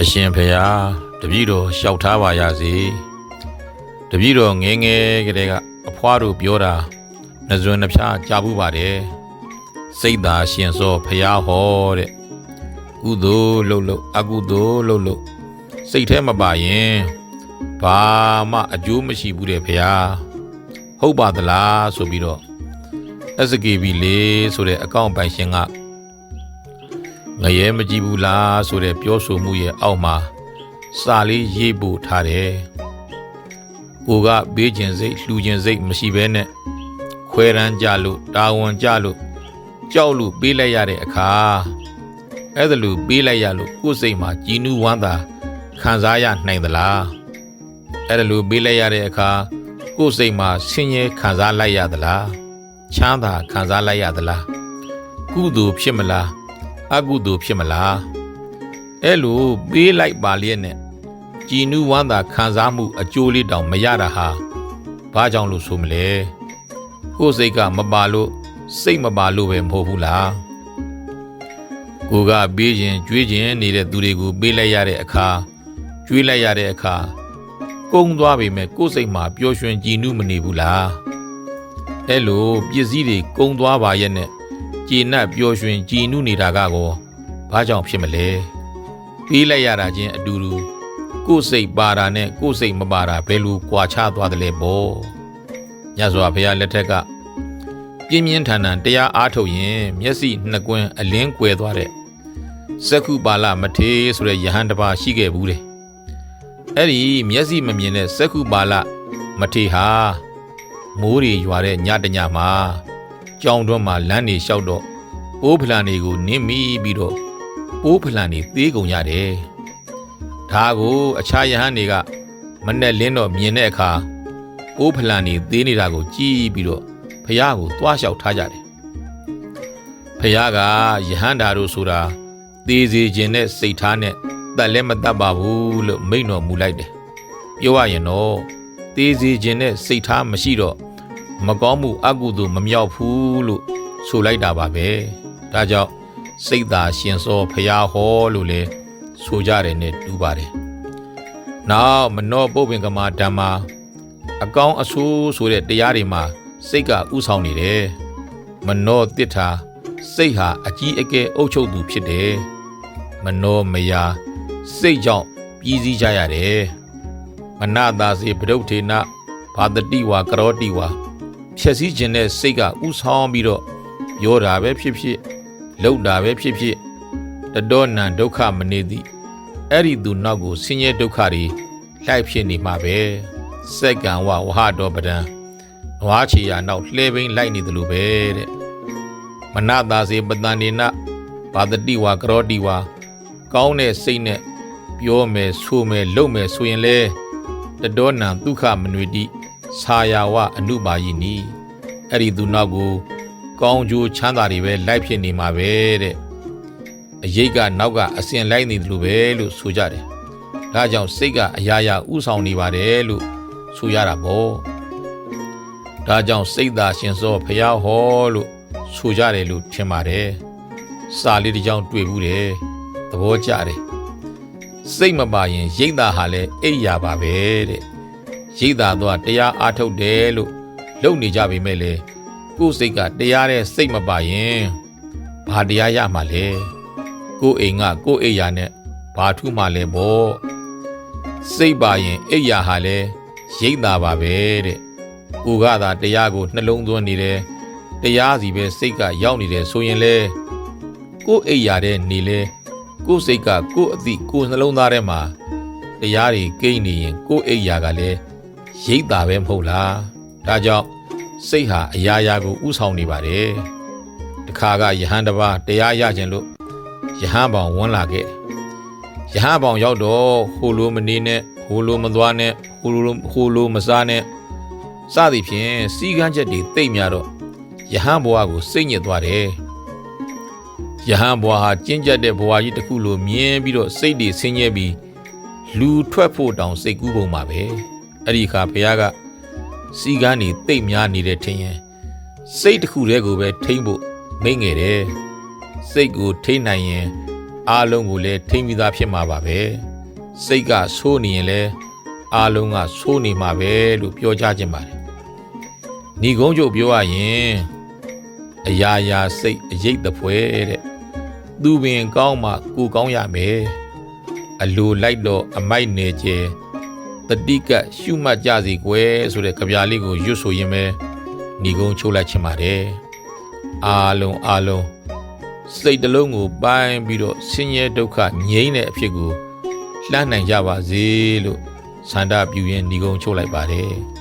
အရှင်ဖေဟာတပည့်တော်လျှောက်ထားပါရစေတပည့်တော်ငယ်ငယ်ကလေးကအဖွားတို့ပြောတာနှစွန်းနှဖျားကြားဘူးပါတယ်စိတ်သာရှင်စောဖះဟောတဲ့ကုသိုလ်လှုပ်လှုပ်အကုသိုလ်လှုပ်လှုပ်စိတ်ထဲမပါရင်ဘာမှအကျိုးမရှိဘူးတဲ့ဖះဟုတ်ပါသလားဆိုပြီးတော့ SKB လေးဆိုတဲ့အကောင့်ပိုင်ရှင်က ငရဲမကြည့်ဘူးလားဆိုတဲ့ပြောဆိုမှုရဲ့အောက်မှာစာလေးရေးပို့ထားတယ်။ကိုကဘေးကျင်စိတ်လှူကျင်စိတ်မရှိဘဲနဲ့ခွဲရန်ကြလို့တာဝန်ကြလို့ကြောက်လို့ပေးလိုက်ရတဲ့အခါအဲ့ဒါလို့ပေးလိုက်ရလို့ကိုယ်စိတ်မှာကြည်နူးဝမ်းသာခံစားရနိုင်သလားအဲ့ဒါလို့ပေးလိုက်ရတဲ့အခါကိုယ်စိတ်မှာဆင်းရဲခံစားလိုက်ရသလားချမ်းသာခံစားလိုက်ရသလားကုသိုလ်ဖြစ်မလား အကုသိုလ်ဖြစ်မလားအဲ့လိုပေးလိုက်ပါလျက်နဲ့ကြည်နူးဝမ်းသာခံစားမှုအကျိုးလေးတောင်မရတာဟာဘာကြောင့်လို့ဆိုမလဲကိုယ်စိတ်ကမပါလို့စိတ်မပါလို့ပဲမဟုတ်ဘူးလားကိုကပေးခြင်းကြွေးခြင်းနေတဲ့သူတွေကိုပေးလိုက်ရတဲ့အခါကြွေးလိုက်ရတဲ့အခါကုန်းသွားပေမဲ့ကိုယ်စိတ်မှာပျော်ရွှင်ကြည်နူးမနေဘူးလားအဲ့လိုပစ္စည်းတွေကုန်းသွားပါရဲ့နဲ့ ကြည်နပ်ပျော်ရွှင်ကြည်နုနေတာကကောဘာကြောင့်ဖြစ်မလဲပေးလိုက်ရတာချင်းအတူတူကိုယ်စိတ်ပါတာနဲ့ကိုယ်စိတ်မပါတာဘယ်လိုကွာခြားသွားတယ်လဲပေါ့ညစွာဘုရားလက်ထက်ကပြင်းပြင်းထန်ထန်တရားအားထုတ်ရင်မျက်စိနှစ်ကွင်းအလင်းကွယ်သွားတဲ့စက္ခုပါလမထေရဆိုတဲ့ယဟန်တစ်ပါးရှိခဲ့ဘူးတယ်အဲ့ဒီမျက်စိမမြင်တဲ့စက္ခုပါလမထေရဟာမိုးတွေရွာတဲ့ညတညမှာ ကြောင်တွန်းမှာလမ်းနေလျှောက်တော့ပိုးဖလန်တွေကိုနင်းမိပြီးတော့ပိုးဖလန်တွေသေးကုန်ရတယ်။ဒါကိုအခြားယဟန်တွေကမနဲ့လင်းတော့မြင်တဲ့အခါပိုးဖလန်တွေသေးနေတာကိုကြည့်ပြီးတော့ဖះကိုသွားလျှောက်ထားကြတယ်။ဖះကယဟန်ဓာတို့ဆိုတာသေးစီခြင်းနဲ့စိတ်ထားနဲ့တက်လည်းမတက်ပါဘူးလို့မိန့်တော်မူလိုက်တယ်။ပြောရရင်တော့သေးစီခြင်းနဲ့စိတ်ထားမရှိတော့ မကောင်းမှုအကုသို့မမြောက်ဘူးလို့ဆိုလိုက်တာပါပဲဒါကြောင့်စိတ်သာရှင်စောဖျားဟောလို့လဲဆိုကြတယ်နဲ့တူပါတယ်နောက်မနောပုပ္ပင်ကမာဓမ္မာအကောင်းအဆိုးဆိုတဲ့တရားတွေမှာစိတ်ကဥဆောင်နေတယ်မနောတိဋ္ဌာစိတ်ဟာအကြီးအကဲအုပ်ချုပ်သူဖြစ်တယ်မနောမယာစိတ်ကြောင့်ပြည်စည်းကြရတယ်မနတာစေပဒုဋ္ဌေနဘာတတိဝါကရောတိဝါ ဖြည့်စည်းခြင်းတဲ့စိတ်ကဥဆောင်ပြီးတော့ပြောတာပဲဖြစ်ဖြစ်လှုပ်တာပဲဖြစ်ဖြစ်တတော်နံဒုက္ခမနေသည်အဲ့ဒီသူနောက်ကိုဆင်းရဲဒုက္ခတွေလိုက်ဖြစ်နေမှာပဲစက္ကံဝဝဟတော်ပဒံနွားချီယာနောက်လှဲပိန်လိုက်နေတယ်လို့ပဲတဲ့မနတာစေပတန်နေနဘာတတိဝါကရောတိဝါကောင်းတဲ့စိတ်နဲ့ပြောမယ်ဆိုမယ်လုပ်မယ်ဆိုရင်လေတတော်နံဒုက္ခမနွေတိ ဆာယာဝအနုပါယိနီအဲ့ဒီသူနောက်ကို ကောင်းကျိုးချမ်းသာတွေပဲလိုက်ဖြစ်နေမှာပဲတဲ့အရေးကနောက်ကအစင်လိုက်နေတယ်လို့ပဲလို့ဆိုကြတယ်ဒါကြောင့်စိတ်ကအရာရာဥဆောင်နေပါတယ်လို့ဆိုရတာပေါ့ဒါကြောင့်စိတ်သာရှင်စောဖျားဟောလို့ဆိုကြတယ်လို့ထင်ပါတယ်စာလေးတစ်ကြောင်းတွေ့ဘူးတယ်သဘောကျတယ်စိတ်မပါရင်ရိတ်တာဟာလည်းအိပ်ရပါပဲတဲ့ ရိတ်သာတော့တရားအားထုတ်တယ်လို့လုပ်နေကြပေမဲ့လေကိုယ်စိတ်ကတရားတဲ့စိတ်မပါရင်ဘာတရားရမှာလဲကိုယ်အိမ်ကကိုယ်အိယာနဲ့ဘာထူးမှလဲပေါ့စိတ်ပါရင်အိယာဟာလဲရိတ်သာပါပဲတဲ့ကိုကသာတရားကိုနှလုံးသွင်းနေတယ်တရားစီပဲစိတ်ကရောက်နေတယ်ဆိုရင်လေကိုယ်အိယာတဲ့နေလေကိုယ်စိတ်ကကိုယ်အသည့်ကိုယ်နှလုံးသားထဲမှာတရားတွေကိန်းနေရင်ကိုယ်အိယာကလည်း ရိတ်တာပဲမဟုတ်လားဒါကြောင့်စိတ်ဟာအရာရာကိုဥဆောင်နေပါတယ်တခါကယဟန်တစ်ပါးတရားရခြင်းလို့ယဟန်ပေါင်ဝင်လာခဲ့တယ်ယဟန်ပေါင်ရောက်တော့ဟိုလိုမနေနဲ့ဟိုလိုမသွားနဲ့ဟိုလိုဟိုလိုမစားနဲ့စသည်ဖြင့်စီကန်းချက်တွေတိတ်များတော့ယဟန်ဘဝကိုစိတ်ညစ်သွားတယ်ယဟန်ဘဝဟာကျဉ်ကျပ်တဲ့ဘဝကြီးတစ်ခုလိုမြင်ပြီးတော့စိတ်တွေဆင်းရဲပြီးလူထွက်ဖို့တောင်စိတ်ကူးပုံပါပဲ အဲ့ဒီအခါဘုရားကစီကန်းနေတိတ်များနေတဲ့ထင်ရင်စိတ်တစ်ခုတည်းကိုပဲထိမ့်ဖို့မိတ်ငယ်တယ်စိတ်ကိုထိမ့်နိုင်ရင်အားလုံးကိုလည်းထိမ့်ပြီးသားဖြစ်မှာပါပဲစိတ်ကဆိုးနေရင်လည်းအားလုံးကဆိုးနေမှာပဲလို့ပြောကြခြင်းပါတယ်ညီကုန်းချုပ်ပြောရရင်အရာရာစိတ်အရေးတပွဲတဲ့သူပင်ကောင်းမှကိုကောင်းရမယ်အလိုလိုက်တော့အမိုက်နေကျဲ တတိကရှုမှတ်ကြစီကွယ်ဆိုတဲ့ကြပြာလေးကိုရွတ်ဆိုရင်ပဲညီကုန်းချုပ်လိုက်ခြင်းပါတယ်အားလုံးအားလုံးစိတ်တစ်လုံးကိုပိုင်းပြီးတော့ဆင်းရဲဒုက္ခငြိမ်းတဲ့အဖြစ်ကိုလှမ်းနိုင်ကြပါစေလို့ဆန္ဒပြုရင်းညီကုန်းချုပ်လိုက်ပါတယ်